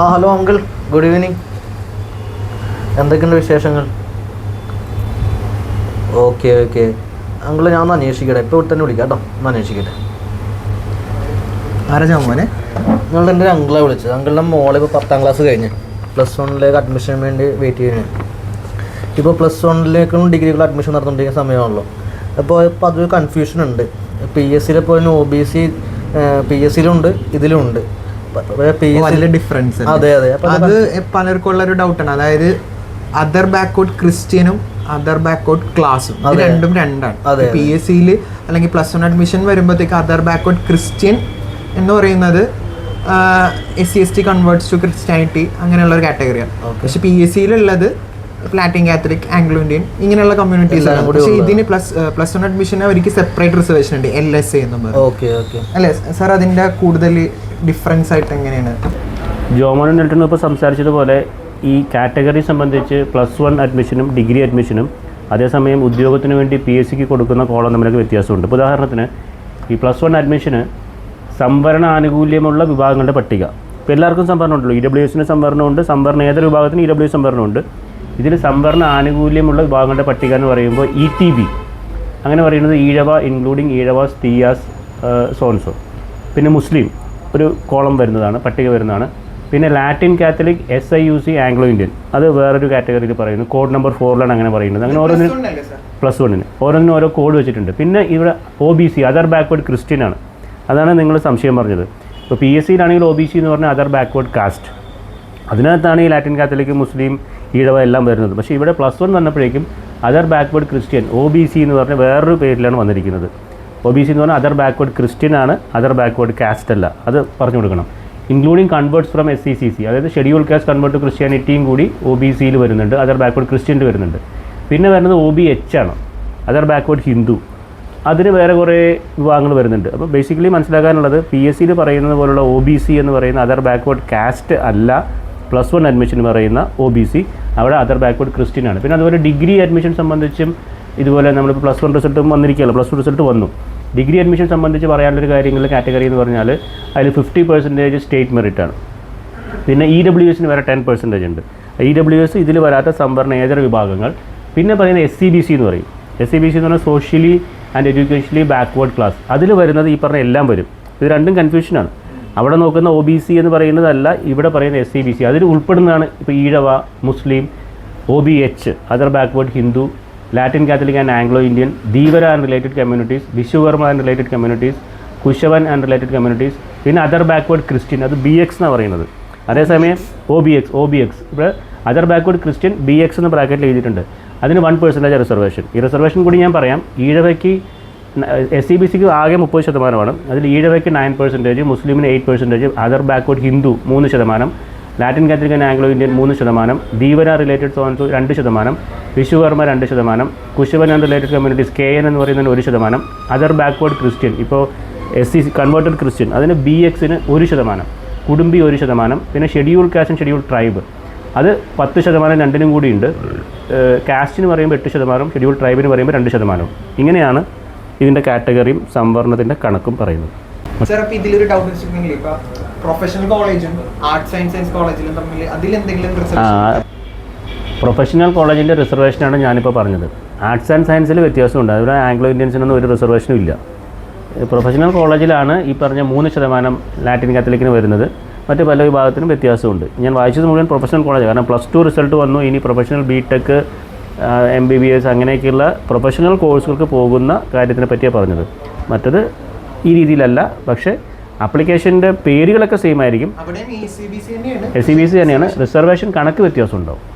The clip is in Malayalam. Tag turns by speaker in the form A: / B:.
A: ആ ഹലോ അങ്കിൾ ഗുഡ് ഈവനിങ് എന്തൊക്കെയുണ്ട് വിശേഷങ്ങൾ? ഓക്കെ ഓക്കെ അങ്കിൾ ഞാൻ ഒന്ന് അന്വേഷിക്കട്ടെ. ഇപ്പോൾ ഇവിടെ തന്നെ വിളിക്കാം കേട്ടോ. ഒന്ന് അന്വേഷിക്കട്ടെ.
B: ആരാ മോനെ?
A: നിങ്ങൾ എന്റെ ഒരു അങ്കിളെ വിളിച്ചത്. അങ്കിളിന്റെ മോളെ ഇപ്പോൾ പത്താം ക്ലാസ് കഴിഞ്ഞ്. പ്ലസ് വണ്ണിലേക്ക് അഡ്മിഷന് വേണ്ടി വെയിറ്റ് ചെയ്യുന്നത് ഇപ്പോൾ പ്ലസ് വണ്ണിലേക്കും ഡിഗ്രികളും അഡ്മിഷൻ നടന്നുകൊണ്ടിരിക്കുന്ന സമയമാണല്ലോ. അപ്പോൾ ഇപ്പോൾ അതൊരു കൺഫ്യൂഷൻ ഉണ്ട്. പി എസ് സിയിൽ ഇപ്പോൾ O B C P S സിയിലുണ്ട് ഇതിലുണ്ട്.
B: ഡിഫറൻസ്
A: അതെ അതെ.
B: അത് പലർക്കും ഉള്ള ഒരു ഡൗട്ടാണ് അതായത് അതർ ബാക്ക്വേർഡ് ക്രിസ്ത്യനും അതർ ബാക്ക്വേർഡ് ക്ലാസ്സും രണ്ടും രണ്ടാണ്. പി എസ് സിയിൽ അല്ലെങ്കിൽ പ്ലസ് വൺ അഡ്മിഷൻ വരുമ്പോഴത്തേക്ക് അതർ ബാക്ക്വേർഡ് ക്രിസ്ത്യൻ എന്ന് പറയുന്നത് S C S T converts to Christianity അങ്ങനെയുള്ള ഒരു കാറ്റഗറിയാണ്. പക്ഷെ പി എസ് സിയിലുള്ളത് ലാറ്റിൻ കാത്തലിക് ആംഗ്ലോ ഇന്ത്യൻ ഇങ്ങനെയുള്ള കമ്മ്യൂണിറ്റീസ് ആണ്
A: കൂടി
B: പക്ഷേ ഇതിന് പ്ലസ് പ്ലസ് വൺ അഡ്മിഷൻ അവർക്ക് സെപ്പറേറ്റ് റിസർവേഷൻ ഉണ്ട് എൽ എസ് എ എന്നും പറയും
A: ഓക്കെ ഓക്കെ
B: അല്ലേ? സാർ അതിന്റെ കൂടുതൽ ഡിഫറൻസ് ആയിട്ട് എങ്ങനെയാണ്?
C: ജോമോനും നെൽട്ടൺ ഇപ്പോൾ സംസാരിച്ചതുപോലെ ഈ കാറ്റഗറി സംബന്ധിച്ച് പ്ലസ് വൺ അഡ്മിഷനും ഡിഗ്രി അഡ്മിഷനും അതേസമയം ഉദ്യോഗത്തിന് വേണ്ടി പി എസ് സിക്ക് കൊടുക്കുന്ന കോളം തമ്മിലൊക്കെ വ്യത്യാസമുണ്ട്. ഇപ്പോൾ ഉദാഹരണത്തിന് ഈ പ്ലസ് വൺ അഡ്മിഷന് സംവരണ ആനുകൂല്യമുള്ള വിഭാഗങ്ങളുടെ പട്ടിക. ഇപ്പോൾ എല്ലാവർക്കും സംവരണം ഉണ്ടല്ലോ ഇ ഡബ്ല്യു എസിന് സംവരണമുണ്ട് സംവരണ ഏതൊരു വിഭാഗത്തിന് ഇ ഡബ്ല്യു സംവരണമുണ്ട്. ഇതിൽ സംവരണ ആനുകൂല്യമുള്ള വിഭാഗങ്ങളുടെ പട്ടിക എന്ന് പറയുമ്പോൾ ഇ ടി ബി അങ്ങനെ പറയുന്നത് ഈഴവ ഇൻക്ലൂഡിങ് ഈഴവ സ്തീയാസ് സോൺസോ പിന്നെ മുസ്ലിം ഒരു കോളം വരുന്നതാണ് പട്ടിക വരുന്നതാണ്. പിന്നെ Latin Catholic S I U C Anglo Indian. അത് വേറൊരു കാറ്റഗറിയിൽ പറയുന്നു. കോഡ് നമ്പർ ഫോറിലാണ് അങ്ങനെ പറയുന്നത്. അങ്ങനെ ഓരോന്നിനും പ്ലസ് വണ്ണിന്. ഓരോന്നിനും ഓരോ കോഡ് വെച്ചിട്ടുണ്ട്. പിന്നെ ഇവിടെ O B C other backward Christian ആണ്. അതാണ് നിങ്ങൾ സംശയം പറഞ്ഞത്. ഇപ്പോൾ പി എസ് സിയിലാണെങ്കിൽ ഒ ബി സി എന്ന് പറഞ്ഞാൽ അതർ ബാക്ക്വേർഡ് കാസ്റ്റ് അതിനകത്താണ് ഈ ലാറ്റിൻ കാത്തലിക് മുസ്ലിം ഈഴവ എല്ലാം വരുന്നത്. പക്ഷേ ഇവിടെ പ്ലസ് വൺ വന്നപ്പോഴേക്കും other backward Christian O B C എന്ന് പറഞ്ഞ വേറൊരു പേരിലാണ് വന്നിരിക്കുന്നത്. ഒ ബി സി എന്ന് പറഞ്ഞാൽ അതർ ബാക്ക്വേഡ് ക്രിസ്ത്യൻ ആണ് അതർ ബാക്ക്വേഡ് കാസ്റ്റ് അല്ല. അത് പറഞ്ഞു കൊടുക്കണം. Including converts from S C C C അതായത് ഷെഡ്യൂൾ കാസ്റ്റ് കൺവേർട്ട് ടു ക്രിസ്ത്യാനിറ്റിയും കൂടി ഒ ബി സിയിൽ വരുന്നുണ്ട് അതർ ബാക്ക്വേഡ് ക്രിസ്ത്യന്റെ വരുന്നുണ്ട്. പിന്നെ വരുന്നത് ഒ ബി എച്ച് ആണ് അതർ ബാക്ക്വേഡ് ഹിന്ദു അതിന് വേറെ കുറേ വിഭാഗങ്ങൾ വരുന്നുണ്ട്. അപ്പോൾ ബേസിക്കലി മനസ്സിലാക്കാനുള്ളത് പി എസ് സിയിൽ പറയുന്നത് പോലുള്ള ഒ ബി സി എന്ന് പറയുന്ന അതർ ബാക്ക്വേഡ് കാസ്റ്റ് അല്ല പ്ലസ് വൺ അഡ്മിഷൻ പറയുന്ന ഒ ബി സി അവിടെ അതർ ബാക്ക്വേർഡ് ക്രിസ്ത്യൻ ആണ് പിന്നെ അതുപോലെ ഡിഗ്രി അഡ്മിഷൻ സംബന്ധിച്ചും ഇതുപോലെ നമ്മൾ പ്ലസ് വൺ റിസൾട്ടും വന്നിരിക്കുകയല്ലോ. പ്ലസ് ടു റിസൾട്ട് വന്നു. ഡിഗ്രി അഡ്മിഷൻ സംബന്ധിച്ച് പറയാനുള്ളൊരു കാര്യങ്ങൾ കാറ്റഗറി എന്ന് പറഞ്ഞാൽ അതിൽ ഫിഫ്റ്റി പെർസെന്റേജ് സ്റ്റേറ്റ് മെറിറ്റ് ആണ്. പിന്നെ ഇ ഡബ്ല്യു എസിന് വരെ ടെൻ പെർസെന്റേജ് ഉണ്ട്. ഇ ഡബ്ല്യു എസ് ഇതിൽ വരാത്ത സംവരണ ഏതര വിഭാഗങ്ങൾ? പിന്നെ പറയുന്നത് എസ് സി ബി സി എന്ന് പറയും. എസ് സി ബി സി എന്ന് പറഞ്ഞാൽ socially and educationally backward class അതിൽ വരുന്നത് ഈ പറഞ്ഞ എല്ലാം വരും. ഇത് രണ്ടും കൺഫ്യൂഷനാണ് അവിടെ നോക്കുന്ന ഒ ബി സി എന്ന് പറയുന്നതല്ല ഇവിടെ പറയുന്ന എസ് സി ബി സി അതിൽ ഉൾപ്പെടുന്നതാണ് ഇപ്പോൾ ഈഴവ മുസ്ലിം O B H other backward Hindu Latin Catholic and Anglo Indian Dheevara and related communities Vishwakarma and related communities Kushavan and related communities പിന്നെ അതർ ബാക്ക്വേർഡ് ക്രിസ്ത്യൻ അത് ബി എക്സ് എന്നാണ് പറയുന്നത്. അതേസമയം O B X O B X ഇവിടെ other backward Christian B X എന്ന ബ്രാക്കറ്റിൽ എഴുതിയിട്ടുണ്ട്. അതിന് വൺ പെർസെന്റേജ് റിസർവേഷൻ ഈ റിസർവേഷൻ കൂടി ഞാൻ പറയാം. ഈഴവയ്ക്ക് എസ് സി ബി സിക്ക് ആകെ മുപ്പത് ശതമാനമാണ്. അതിൽ ഈഴവയ്ക്ക് നയൻ പെർസെന്റേജ് മുസ്ലിമിന് eight percentage other backward Hindu മൂന്ന് ശതമാനം Latin Catholic and Anglo Indian മൂന്ന് ശതമാനം ദീവന റിലേറ്റഡ് സോൺസ് രണ്ട് ശതമാനം വിശ്വകർമ്മ രണ്ട് ശതമാനം Kushavan and related communities K N എന്ന് പറയുന്നതിന് ഒരു ശതമാനം അതർ ബാക്ക്വേർഡ് ക്രിസ്ത്യൻ ഇപ്പോൾ എസ് സി കൺവേർട്ടഡ് ക്രിസ്ത്യൻ അതിന് ബി എക്സിന് ഒരു ശതമാനം കുടുംബി ഒരു ശതമാനം പിന്നെ schedule caste and schedule tribe അത് പത്ത് ശതമാനം രണ്ടിനും കൂടിയുണ്ട്. കാസ്റ്റിന് പറയുമ്പോൾ എട്ട് ശതമാനം ഷെഡ്യൂൾ ട്രൈബിന് പറയുമ്പോൾ രണ്ട് ശതമാനം. ഇങ്ങനെയാണ് ഇതിന്റെ കാറ്റഗറിയും സംവരണത്തിന്റെ കണക്കും പറയുന്നത്
B: സാർ ഇതിലൊരു ഡൗട്ട് വെച്ചിട്ടുണ്ടെങ്കിൽ പ്രൊഫഷണൽ കോളേജും ആർട്സ് ആൻഡ് സയൻസ് കോളേജിലും തമ്മിൽ അതിലെന്തെങ്കിലും
C: പ്രൊഫഷണൽ കോളേജിന്റെ റിസർവേഷനാണ് ഞാനിപ്പോൾ പറഞ്ഞത്. ആർട്സ് ആൻഡ് സയൻസിൽ വ്യത്യാസമുണ്ട്. അതിൽ ആംഗ്ലോ ഇന്ത്യൻസിനൊന്നും ഒരു റിസർവേഷനും ഇല്ല. പ്രൊഫഷണൽ കോളേജിലാണ് ഈ പറഞ്ഞ മൂന്ന് ശതമാനം ലാറ്റിൻ കാത്തലിക്കിന് വരുന്നത്. മറ്റ് പല വിഭാഗത്തിനും വ്യത്യാസമുണ്ട്. ഞാൻ വായിച്ചത് മുഴുവൻ പ്രൊഫഷണൽ കോളേജ് കാരണം പ്ലസ് ടു റിസൾട്ട് വന്നു. ഇനി professional B tech M B B S അങ്ങനെയൊക്കെയുള്ള പ്രൊഫഷണൽ കോഴ്സുകൾക്ക് പോകുന്ന കാര്യത്തിനെ പറ്റിയാണ് പറഞ്ഞത്. മറ്റത് ഈ രീതിയിലല്ല. പക്ഷേ ആപ്ലിക്കേഷന്റെ പേരുകളൊക്കെ സെയിം ആയിരിക്കും. എസ് സി ബി സി തന്നെയാണ്. റിസർവേഷൻ കണക്ക് വ്യത്യാസം ഉണ്ടാവും